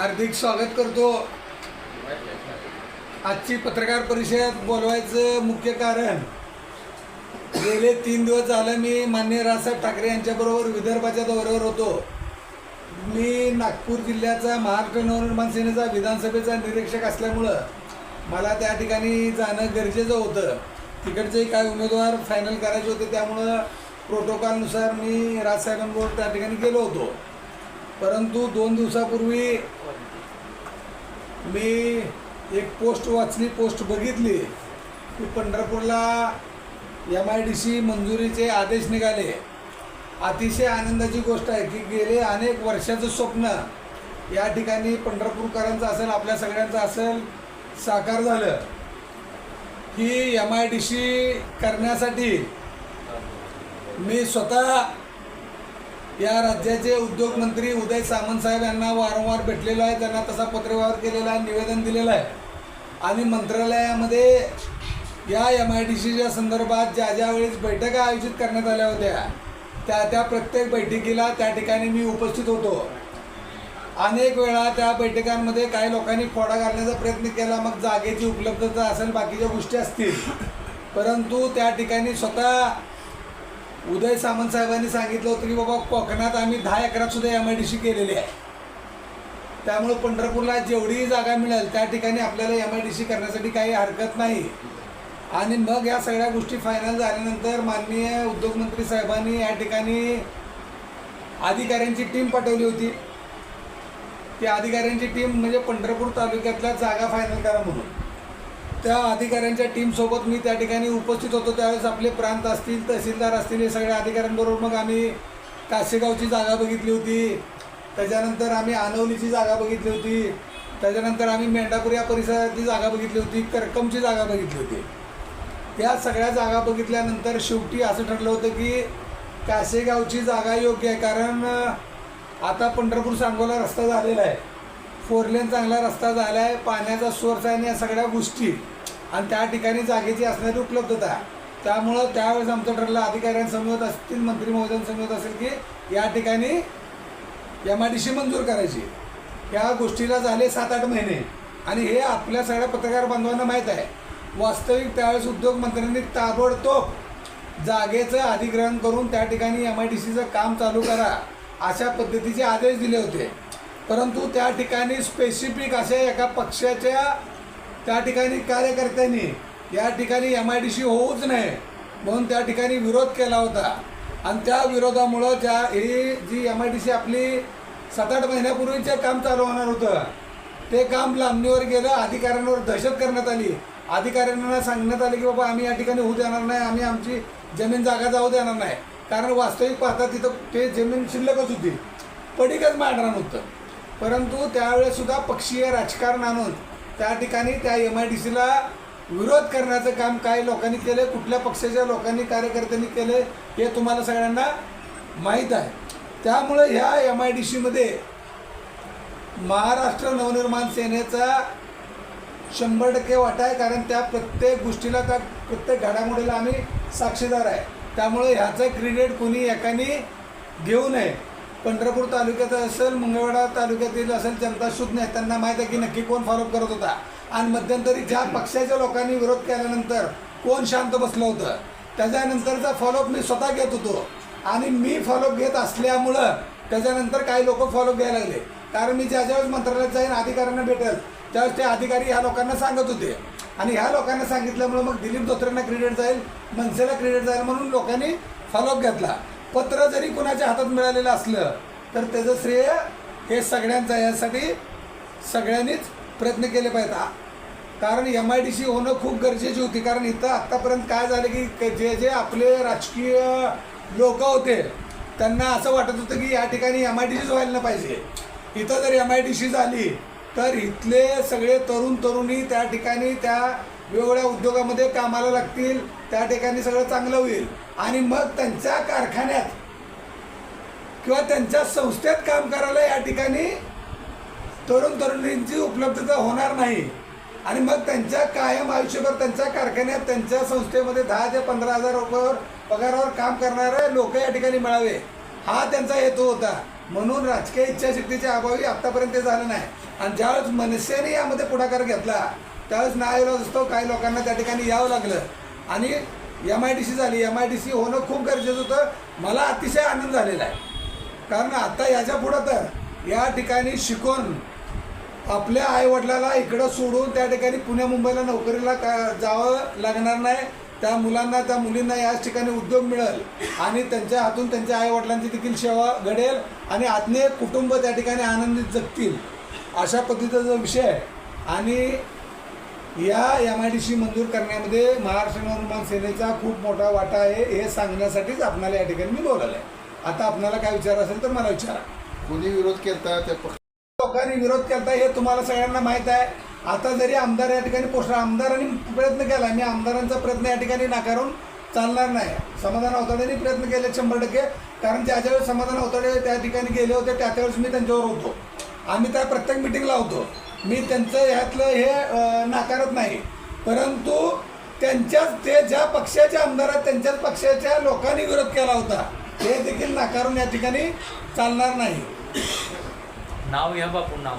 हार्दिक स्वागत करतो. आजची पत्रकार परिषद बोलवायचं मुख्य कारण गेले तीन दिवस झालं मी मान्य राजसाहेब ठाकरे यांच्याबरोबर विदर्भाच्या दौऱ्यावर होतो. मी नागपूर जिल्ह्याचा महाराष्ट्र नवनिर्माण सेनेचा विधानसभेचा निरीक्षक असल्यामुळं मला त्या ठिकाणी जाणं गरजेचं होतं. तिकडचे काय उमेदवार फायनल करायचे होते त्यामुळं प्रोटोकॉलनुसार मी राजसाहेबांबरोबर त्या ठिकाणी गेलो होतो. परंतु दोन दिवसापूर्वी मी एक पोस्ट वाचली पोस्ट बघितली की पंढरपूरला एम आय डी सी मंजुरीचे आदेश निघाले. अतिशय आनंदाची गोष्ट आहे की गेले अनेक वर्षाचं स्वप्न या ठिकाणी पंढरपूरकरांचं असेल आपल्या सगळ्यांचं असेल साकार झालं. की एम आय डी सी करण्यासाठी मी स्वतः या राज्याचे उद्योगमंत्री उदय सामंत साहेब यांना वारंवार भेटलेलो आहे. त्यांना तसा पत्रव्यवहार केलेला आहे निवेदन दिलेलं आहे. आणि मंत्रालयामध्ये या एम आय डी सीच्या संदर्भात ज्या ज्या वेळेस बैठका आयोजित करण्यात आल्या होत्या त्या त्या प्रत्येक बैठकीला त्या ठिकाणी मी उपस्थित होतो. अनेक वेळा त्या बैठकांमध्ये काही लोकांनी फोडा घालण्याचा प्रयत्न केला मग जागेची उपलब्धता असेल बाकीच्या गोष्टी असतील. परंतु त्या ठिकाणी स्वतः उदय सामंत साहेबांनी सांगितलं होतं की बाबा कोकणात आम्ही दहा एकरात सुद्धा एम आय डी सी केलेली आहे. त्यामुळे पंढरपूरला जेवढी जागा मिळेल त्या ठिकाणी आपल्याला एम आय डी सी करण्यासाठी काही हरकत नाही. आणि मग या सगळ्या गोष्टी फायनल झाल्यानंतर माननीय उद्योगमंत्री साहेबांनी या ठिकाणी अधिकाऱ्यांची टीम पाठवली होती. त्या अधिकाऱ्यांची टीम म्हणजे पंढरपूर तालुक्यातल्या जागा फायनल करा म्हणून. त्या अधिकाऱ्यांच्या टीमसोबत मी त्या ठिकाणी उपस्थित होतो. त्यावेळेस आपले प्रांत असतील तहसीलदार असतील हे सगळ्या अधिकाऱ्यांबरोबर मग आम्ही काशेगावची जागा बघितली होती. त्याच्यानंतर आम्ही आनवलीची जागा बघितली होती. त्याच्यानंतर आम्ही मेंढापूर या परिसरातली जागा बघितली होती करकमची जागा बघितली होती. या सगळ्या जागा बघितल्यानंतर शेवटी असं ठरलं होतं की कासेगावची जागा योग्य आहे. कारण आता पंढरपूर सांगोला रस्ता झालेला आहे. फोर लेन चांगला रस्ता झाला आहे पाण्याचा सोर्स आहे आणि या सगळ्या गोष्टी. आणि त्या ठिकाणी जागेची असणारी उपलब्धता. त्यामुळं त्यावेळेस आमचं ठरलं अधिकाऱ्यांसमोर असतील मंत्री महोदयांसमोर असेल की या ठिकाणी एम आय डी सी मंजूर करायची. या गोष्टीला झाले सात आठ महिने. आणि हे आपल्या सगळ्या पत्रकार बांधवांना माहीत आहे. वास्तविक त्यावेळेस उद्योगमंत्र्यांनी ताबडतोब जागेचं अधिग्रहण करून त्या ठिकाणी एम आय डी सीचं काम चालू करा अशा पद्धतीचे आदेश दिले होते. परंतु त्या ठिकाणी स्पेसिफिक अशा एका पक्षाच्या त्या ठिकाणी कार्यकर्त्यांनी या ठिकाणी एम आय डी सी होऊच नाही म्हणून त्या ठिकाणी विरोध केला होता. आणि त्या विरोधामुळं ज्या ही जी एम आय डी सी आपली सात आठ महिन्यापूर्वीचे काम चालू होणार होतं ते काम लांबणीवर गेलं अधिकाऱ्यांवर दहशत करण्यात आली. अधिकाऱ्यांना सांगण्यात आले की बाबा आम्ही या ठिकाणी होऊ देणार नाही आम्ही आमची जमीन जागा जाऊ देणार नाही. कारण वास्तविक पाहता तिथं ते जमीन शिल्लकच होती. पडीकच मांडणार नव्हतं. परंतु त्यावेळेस सुद्धा पक्षीय राजकारण आणून त्या ठिकाणी त्या एम आय डी सीला विरोध करण्याचं काम काही लोकांनी केलं कुठल्या पक्षाच्या लोकांनी कार्यकर्त्यांनी केलं हे तुम्हाला सगळ्यांना माहीत आहे. त्यामुळे ह्या एम आय डी सीमध्ये महाराष्ट्र नवनिर्माण सेनेचा शंभर टक्के वाटा आहे कारण त्या प्रत्येक गोष्टीला त्या प्रत्येक घडामोडीला आम्ही साक्षीदार आहे. त्यामुळे ह्याचं क्रेडिट कोणी एकाने घेऊ नये. पंढरपूर तालुक्यात असेल मंगळवेढा तालुक्यातील असेल जनता शुद्ध नाही त्यांना माहीत आहे की नक्की कोण फॉलोअप करत होता. आणि मध्यंतरी ज्या पक्षाच्या लोकांनी विरोध केल्यानंतर कोण शांत बसलं होतं त्याच्यानंतरचा फॉलोअप मी स्वतः घेत होतो. आणि मी फॉलोअप घेत असल्यामुळं त्याच्यानंतर काही लोक फॉलोअप घ्यायला लागले. कारण मी ज्या ज्यावेळेस मंत्रालयात जाईन अधिकाऱ्यांना भेटेल त्यावेळेस ते अधिकारी ह्या लोकांना सांगत होते. आणि ह्या लोकांना सांगितल्यामुळं मग दिलीप धोत्रेंना क्रेडिट जाईल मनसेला क्रेडिट जाईल म्हणून लोकांनी फॉलोअप घेतला. पत्र जरी कोणाच्या हातात मिळालेलं असलं तर त्याचं श्रेय हे सगळ्यांचं यासाठी सगळ्यांनीच प्रयत्न केले पाहिजेत. कारण एम आय डी सी होणं खूप गरजेची होती. कारण इथं आत्तापर्यंत काय झालं की जे जे आपले राजकीय लोक होते त्यांना असं वाटत होतं की या ठिकाणी एम आय डी सीच व्हायला पाहिजे. इथं जर एम आय डी सी झाली तर इथले सगळे तरुण तरुणी त्या ठिकाणी त्या वेगवेगळ्या उद्योगामध्ये कामाला लागतील त्या ठिकाणी सगळं चांगलं होईल. आणि मग त्यांच्या कारखान्यात किंवा त्यांच्या संस्थेत काम करायला या ठिकाणी तरुण तरुणींची उपलब्धता होणार नाही. आणि मग त्यांच्या कायम आयुष्यभर त्यांच्या कारखान्यात त्यांच्या संस्थेमध्ये दहा ते पंधरा हजार रुपयावर पगारावर काम करणारे लोक या ठिकाणी मिळावे. हा त्यांचा हेतू होता. म्हणून राजकीय इच्छाशक्तीच्या अभावी आत्तापर्यंत ते झालं नाही. आणि ज्यावेळेस मनसेने यामध्ये पुढाकार घेतला त्यावेळेस नाईलाज असतो काही लोकांना त्या ठिकाणी यावं लागलं. आणि एम आय डी सी झाली. एम आय डी सी होणं खूप गरजेचं होतं. मला अतिशय आनंद झालेला आहे. कारण आत्ता याच्या पुढं तर या ठिकाणी शिकून आपल्या आईवडिलाला इकडं सोडून त्या ठिकाणी पुण्या मुंबईला नोकरीला का जावं लागणार नाही. त्या मुलांना त्या मुलींना याच ठिकाणी उद्योग मिळेल आणि त्यांच्या हातून त्यांच्या आईवडिलांची देखील सेवा घडेल आणि आत्मीय कुटुंब त्या ठिकाणी आनंदित जगतील. अशा पद्धतीचा जो विषय आहे. आणि या एम आय डी सी मंजूर करण्यामध्ये महाराष्ट्र नवनिर्माण सेनेचा खूप मोठा वाटा आहे. हे सांगण्यासाठीच आपणाला या ठिकाणी मी बोलायला आहे आता आपणाला काय विचार असेल तर मला विचारा. कोणी विरोध केला त्या लोकांनी विरोध केला हे तुम्हाला सगळ्यांना माहीत आहे. आता जरी आमदार या ठिकाणी पोस्ट आमदारांनी प्रयत्न केला मी आमदारांचा प्रयत्न या ठिकाणी नाकारून चालणार नाही. समाधान अवताडेंनी प्रयत्न केले शंभर टक्के. कारण ज्या ज्यावेळेस समाधान अवताडे त्या ठिकाणी गेले होते त्या त्यावेळेस मी त्यांच्यावर होतो. आम्ही त्या प्रत्येक मिटिंगला होतो. मी त्यांचं ह्यातलं हे नाकारत नाही. परंतु त्यांच्याच ते ज्या पक्षाचे आमदार आहेत त्यांच्याच पक्षाच्या लोकांनी विरोध केला होता. हे देखील नाकारून या ठिकाणी चालणार नाही. नाव या बापू नाव.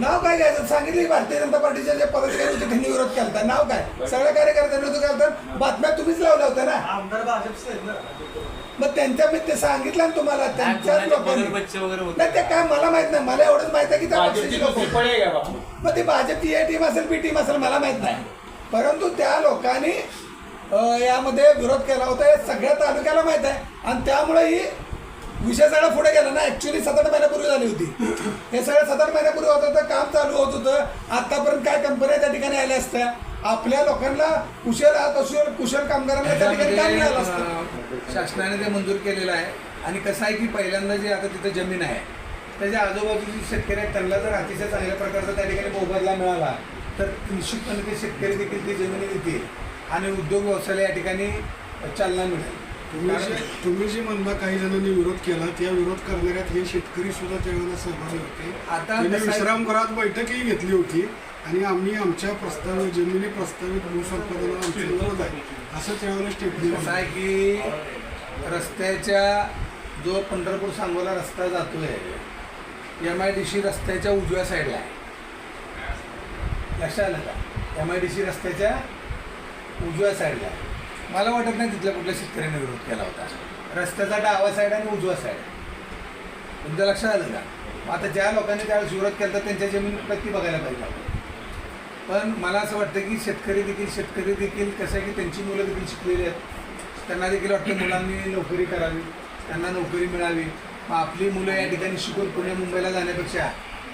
नाव काय घ्यायचं? सांगितली भारतीय जनता पार्टीचे जे पदाधिकारी होते त्यांनी विरोध केला नाव काय? सगळ्या कार्यकर्त्यांनी विरोध केला बातम्या तुम्हीच लावल्या होत्या ना? आमदार भाजपचे आहेत ना. मग त्यांच्या मी ते सांगितलं ना तुम्हाला त्यांच्याच लोकांनी. नाही ते काय मला माहीत नाही. मला एवढंच माहीत आहे की त्या पक्षाची लोक मग ती भाजपची ए टीम असेल बी टीम असेल मला माहीत नाही. परंतु त्या लोकांनी यामध्ये विरोध केला होता. हे सगळ्या तालुक्याला माहीत आहे. आणि त्यामुळे ही विषय सगळा पुढे गेला ना. ऍक्च्युली सात आठ महिन्यापूर्वी झाली होती. हे सगळं सात आठ महिन्यापूर्वी होत होतं काम चालू होत होतं. आतापर्यंत काय कंपन्या त्या ठिकाणी आल्या असत्या. आपल्या लोकांना कुशल कुशल कुशल कामगारांना त्या ठिकाणी काम मिळालं असतं. शासनाने ते मंजूर केलेलं आहे. आणि कसं आहे की पहिल्यांदा जे आता तिथं जमीन आहे त्याच्या आजूबाजूचे शेतकरी आहेत त्यांना जर अतिशय चांगल्या प्रकारचा त्या ठिकाणी मोबदला मिळाला तर निश्चितपणे ते शेतकरी देखील ती जमिनी देतील आणि उद्योग व्यवसायाला या ठिकाणी चालना मिळेल. तुम्ही जे तुम्ही जे म्हणला काही जणांनी विरोध केला त्या विरोध करणाऱ्यात हे शेतकरी सुद्धा त्यावेळेला सहभागी होते. आता त्यांनी कसं विश्रामगृहात बैठकही घेतली होती आणि आम्ही आमच्या प्रस्तावित जमिनी प्रस्तावित भूसंपादनाला आमचे विरोध आहे असं त्यावेळेला स्टेटमेंट कसं आहे की रस्त्याच्या जो पंढरपूर सांगोला रस्ता जातोय एम आय डी सी रस्त्याच्या उजव्या साईडला आहे. लक्षात आलं का? एम आय डी सी रस्त्याच्या उजव्या साईडला आहे. मला वाटत नाही तिथल्या कुठल्या शेतकऱ्याने विरोध केला होता. रस्त्याचा डावा साईड आणि उजवा साईड तुमच्या लक्षात आलं का? मग आता ज्या लोकांनी त्यावेळेस विरोध केला तर त्यांच्या जमीन प्रती बघायला पाहिजे पण मला असं वाटतं की शेतकरी देखील शेतकरी देखील कसं आहे की त्यांची मुलं देखील शिकलेली आहेत. त्यांना देखील वाटतं मुलांनी नोकरी करावी त्यांना नोकरी मिळावी. मग आपली मुलं या ठिकाणी शिकून पुणे मुंबईला जाण्यापेक्षा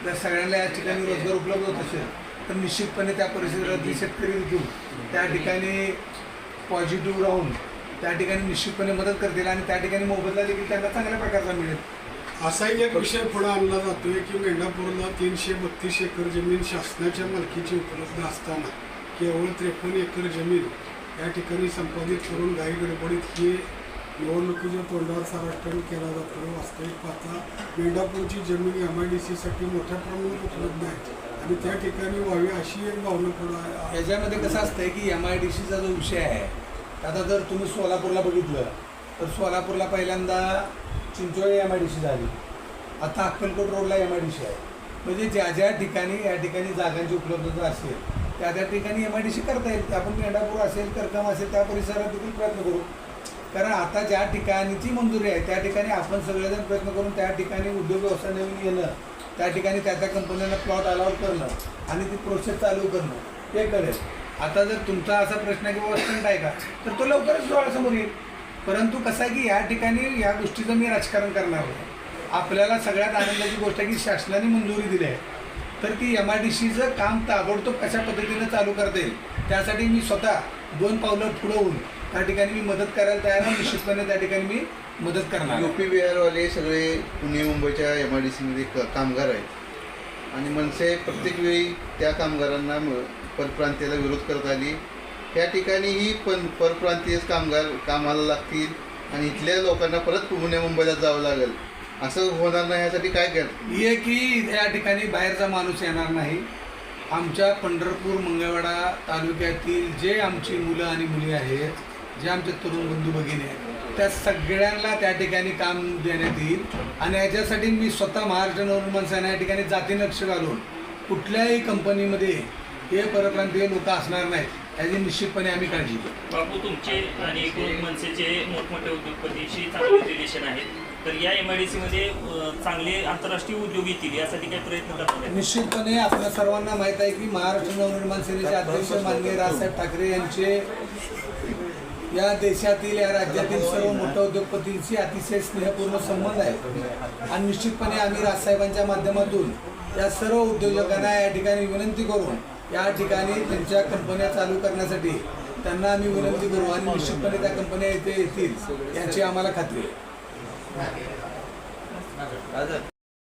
जर सगळ्यांना या ठिकाणी रोजगार उपलब्ध होत असेल तर निश्चितपणे त्या परिसरातले शेतकरी देखील त्या ठिकाणी पॉझिटिव्ह राहून त्या ठिकाणी निश्चितपणे मदत करतील आणि त्या ठिकाणी मोबदला देखील त्यांना चांगल्या प्रकारचा मिळेल. असाही एक विषय पुढे आणला जातोय की मेंढापूरला तीनशे बत्तीस एकर जमीन शासनाच्या मालकीची उपलब्ध असताना केवळ त्रेपन्न एकर जमीन या ठिकाणी संपादित करून घाई गडबडीत ही निवडणुकीच्या तोंडावर साराष्ट्रण केला जातो. वास्तविक पाहता मेंढापूरची जमीन एम आय डी सीसाठी मोठ्या प्रमाणात उपलब्ध आहे आणि त्या ठिकाणी व्हावी अशी एक भावना पुढे याच्यामध्ये कसं असतंय की एम आय डी सीचा जो विषय आहे आता जर तुम्ही सोलापूरला बघितलं तर सोलापूरला पहिल्यांदा Chincholi M I D C झाली. आता अक्कलकोट रोडला एम आय डी सी आहे. म्हणजे ज्या ज्या ठिकाणी या ठिकाणी जागांची उपलब्धता असेल त्या त्या ठिकाणी एम आय डी सी करता येईल. आपण मेंढापूर असेल करकम असेल त्या परिसरात देखील प्रयत्न करू. कारण आता ज्या ठिकाणीची मंजुरी आहे त्या ठिकाणी आपण सगळेजण प्रयत्न करून त्या ठिकाणी उद्योग व्यवसाय नवीन येणं त्या ठिकाणी त्या त्या कंपन्यांना प्लॉट अलाउड करणं आणि ती प्रोसेस चालू करणं हे करेल. आता जर तुमचा असा प्रश्न आहे की बाबा आहे का? तर तो लवकरच डोळ्यासमोर येईल. परंतु कसं आहे की या ठिकाणी या गोष्टीचं मी राजकारण करणार आहे. आपल्याला सगळ्यात आनंदाची गोष्ट आहे की शासनाने मंजुरी दिली आहे. तर ती एम आय डी सीचं काम ताबडतोब कशा पद्धतीनं चालू करता येईल त्यासाठी मी स्वतः दोन पावलं पुढं होऊन त्या ठिकाणी मी मदत करायला तयार आहे. निश्चितपणे त्या ठिकाणी मी मदत करणार यू पी बिहारवाले सगळे पुणे मुंबईच्या एम आय डी सीमध्ये क कामगार आहेत. आणि मनसे प्रत्येक वेळी त्या कामगारांना परप्रांतीयाला विरोध करत आली. त्या ठिकाणी ही पण परप्रांतीय कामगार कामाला लागतील आणि इथल्या लोकांना परत पुणे मुंबईला जावं लागेल. असं होणार नाही यासाठी काय कर? हे की या ठिकाणी बाहेरचा माणूस येणार नाही. आमच्या पंढरपूर मंगळवाडा तालुक्यातील जे आमची मुलं आणि मुली आहेत जे आमचे तरुण बंधू भगिनी आहेत त्या सगळ्यांना त्या ठिकाणी काम देण्यात येईल. आणि याच्यासाठी मी स्वतः महाराष्ट्र नवनिर्माण सेना या ठिकाणी जाती लक्ष घालून कुठल्याही कंपनीमध्ये हे परप्रांतीय लोक असणार नाहीत. याची निश्चितपणे आम्ही काळजी घेऊ. बापू तुमचे आणि एकूण मनसेचे मोठमोठे उद्योगपतीशी चांगले रिलेशन आहेत. तर या एम आय डी सीमध्ये चांगले आंतरराष्ट्रीय उद्योग येतील यासाठी काही प्रयत्न आहेत? निश्चितपणे आपल्या सर्वांना माहीत आहे की महाराष्ट्र नवनिर्माण सेनेचे अध्यक्ष माननीय राजसाहेब ठाकरे यांचे या देशातील या राज्यातील सर्व मोठ्या उद्योगपतींशी अतिशय स्नेहपूर्ण संबंध आहे. आणि निश्चितपणे आम्ही राजसाहेबांच्या माध्यमातून या सर्व उद्योजकांना या ठिकाणी विनंती करून या ठिकाणी त्यांच्या कंपन्या चालू करण्यासाठी त्यांना आम्ही विनंती करू आणि निश्चितपणे त्या कंपन्या येथे येतील याची आम्हाला खात्री आहे.